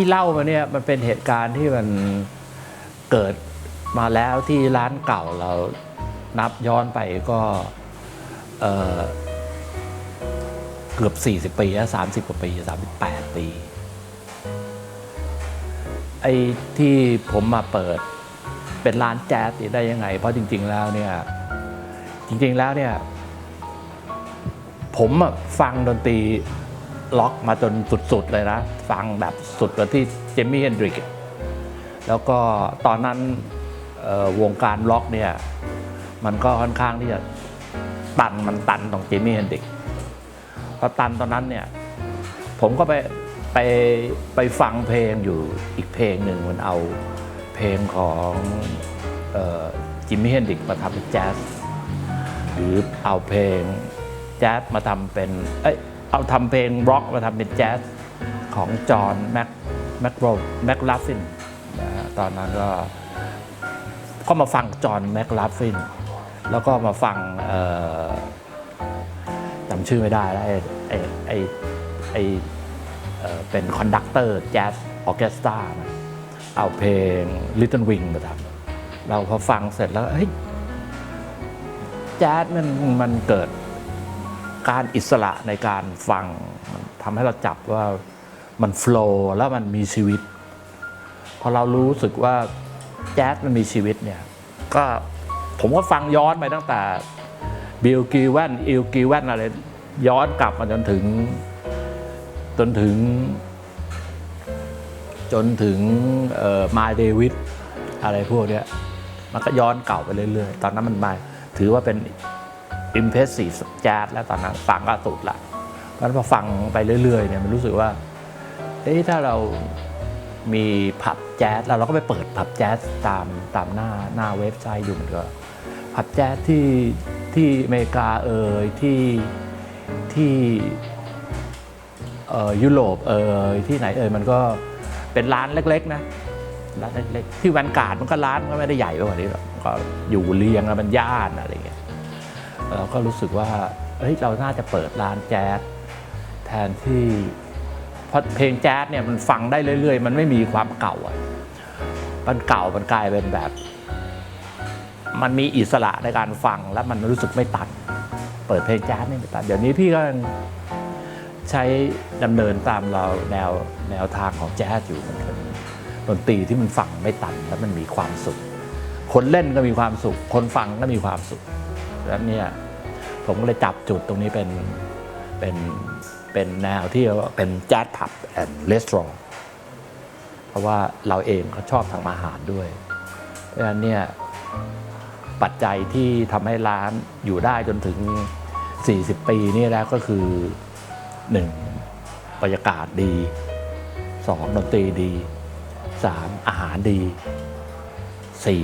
ที่เล่ามาเนี่ยมันเป็นเหตุการณ์ที่มันเกิดมาแล้วที่ร้านเก่าเรานับย้อนไปก็เอ่อเกือบ 40 ปีแล้ว30 กว่าปี 38 ปี ไอ้ที่ผมมาเปิดเป็นร้านแจ๊สได้ยังไง เพราะจริง ๆ แล้วเนี่ยจริง ๆ แล้วเนี่ยผมฟังดนตรี ล็อกมาจนสุดๆเลยนะ ฟังแบบสุดกว่าที่เจมี่เฮนดริก แล้วก็ตอนนั้นวงการล็อกเนี่ย มันก็ค่อนข้างที่จะตันมันตันตรงเจมี่เฮนดริกพอตันตอนนั้นเนี่ย ผมก็ไปไปไปฟังเพลงอยู่อีกเพลงหนึ่งมันเอาเพลงของจิมมี่เฮนดริกมาทำเป็นแจ๊สหรือเอาเพลงแจ๊สมาทำเป็นเอ้ย เอาทำเพลงร็อกมาทำเป็นแจ๊สของจอห์นแม็กแม็กโรแม็กลาฟินนะฮะตอนนั้นก็ก็มาฟังจอห์นแม็กลาฟิน แล้วก็มาฟังจำชื่อไม่ได้แล้วไอ้ไอ้ไอ้ไอ้เอ่อเป็นคอนดักเตอร์แจ๊สออเคสตราเอาเพลง Little Wing มาทำเราพอฟังเสร็จแล้วเฮ้ยแจ๊สมันมันเกิด การอิสระในการฟังทำให้เราจับว่ามันโฟล์แล้วมันมีชีวิต พอเรารู้สึกว่าแจ๊สมันมีชีวิตเนี่ยก็ผมก็ฟังย้อนไปตั้งแต่บิลกีแวนอิลกีแวนอะไรย้อนกลับมาจนถึง จนถึง จนถึงมาเดวิดอะไรพวกเนี้ยมันก็ย้อนเก่าไปเรื่อยๆ ตอนนั้นมันมาถือว่าเป็น impressive jazz แล้วตอนนั้นฟังก็สุดละเพราะฉะนั้นพอฟังไปเรื่อยๆเนี่ยมันรู้สึกว่าเอ๊ะถ้าเรามีผับแจ๊สแล้วเราก็ไปเปิดผับแจ๊สตามตามหน้าหน้าเว็บไซต์อยู่เหมือนกันผับแจ๊สที่ที่อเมริกาเอ่ยที่ที่เอ่อยุโรปเอ่ยที่ไหนเอ่ยมันก็เป็นร้านเล็กๆนะร้านเล็กๆที่แวนการ์ดมันก็ร้านก็ไม่ได้ใหญ่ไปกว่านี้หรอกก็อยู่เรียงกันมันย่านอะไรเงี้ย เราก็รู้สึกว่าเฮ้ยเราน่าจะเปิดร้านแจ๊สแทนที่เพราะเพลงแจ๊สเนี่ยมันฟังได้เรื่อย ๆ มันไม่มีความเก่าอะมันเก่ามันกลายเป็นแบบ มันมีอิสระในการฟังแล้วมันรู้สึกไม่ตันเปิดเพลงแจ๊สนี่ไม่ตันเดี๋ยวนี้พี่ก็ใช้ดำเนินตามเราแนวแนวทางของแจ๊สอยู่เหมือนกันดนตรีที่มันฟังไม่ตันแล้วมันมีความสุข คนเล่นก็มีความสุข คนฟังก็มีความสุข แล้วเนี่ยผมก็เลยจับจุดตรงนี้เป็นเป็นเป็นแนวที่เรียกว่าเป็นแจ๊สผับแอนด์รีสอร์เพราะว่าเราเองก็ชอบทำอาหารด้วย เพราะฉะนั้นเนี่ยปัจจัยที่ทำให้ร้านอยู่ได้จนถึง 40 ปีนี่แล้วก็คือ 1. บรรยากาศดี 2. ดนตรีดีสามอาหารดีสี่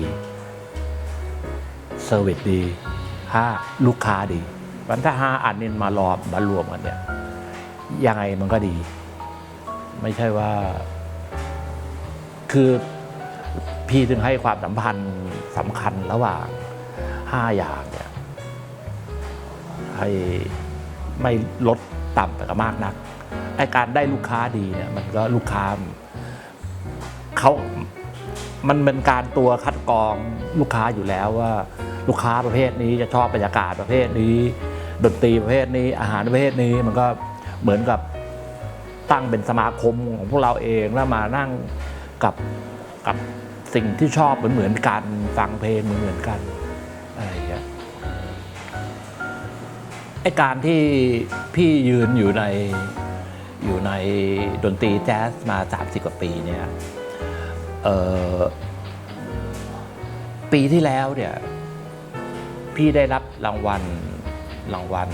เซอร์วิสดี ห้าลูกค้าดีวันถ้าห้าอันนี้มารอมารวมกันเนี่ยยังไงมันก็ดี ไม่ใช่ว่า คือพี่ถึงให้ความสัมพันธ์สำคัญระหว่างห้าอย่างเนี่ยให้ไม่ลดต่ำไปกับมากนักไอการได้ลูกค้าดีเนี่ยมันก็ลูกค้าเขามันเป็นการตัวคัดกรองลูกค้าอยู่แล้วว่า ลูกค้าประเภทนี้จะชอบบรรยากาศประเภทนี้ ดนตรีประเภทนี้อาหารประเภทนี้มันก็เหมือนกับตั้งเป็นสมาคมของพวกเราเองแล้วมานั่งกับกับสิ่งที่ชอบเหมือนเหมือนกันฟังเพลงเหมือนเหมือนกันอะไรอย่างเงี้ยไอการที่พี่ยืนอยู่ในอยู่ในดนตรีแจ๊สมา30กว่าปีเนี่ยเออปีที่แล้วเนี่ย พี่ได้รับรางวัลรางวัล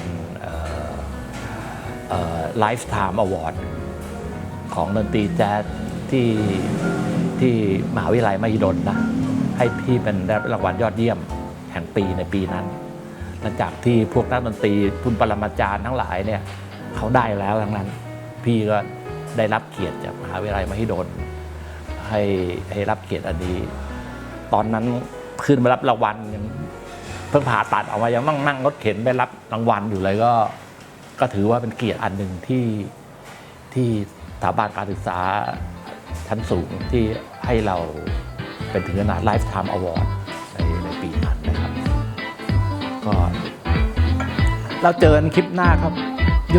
ไลฟ์ไทม์อวอร์ดของดนตรีแจ๊สที่ที่มหาวิทยาลัยมหิดลนะให้พี่เป็นได้รับรางวัลยอดเยี่ยมแห่งปีในปีนั้นหลังจากที่พวกนักดนตรีคุณปรมาจารย์ทั้งหลายเนี่ยเขาได้แล้วทั้งนั้น พี่ก็ได้รับเกียรติจากมหาวิทยาลัยมหิดลให้ให้รับเกียรติอันนี้ ตอนนั้นขึ้นมารับรางวัลยัง เพิ่งผ่าตัดออกมายังต้องนั่งรถเข็นไปรับรางวัลอยู่เลยก็ ก็ถือว่าเป็นเกียรติอันหนึ่งที่ที่สถาบันการศึกษาชั้นสูงที่ให้เราเป็นถึงขนาดไลฟ์ไทม์อวอร์ดในในปีนั้นนะครับ ก็เราเจอกันคลิปหน้าครับ โย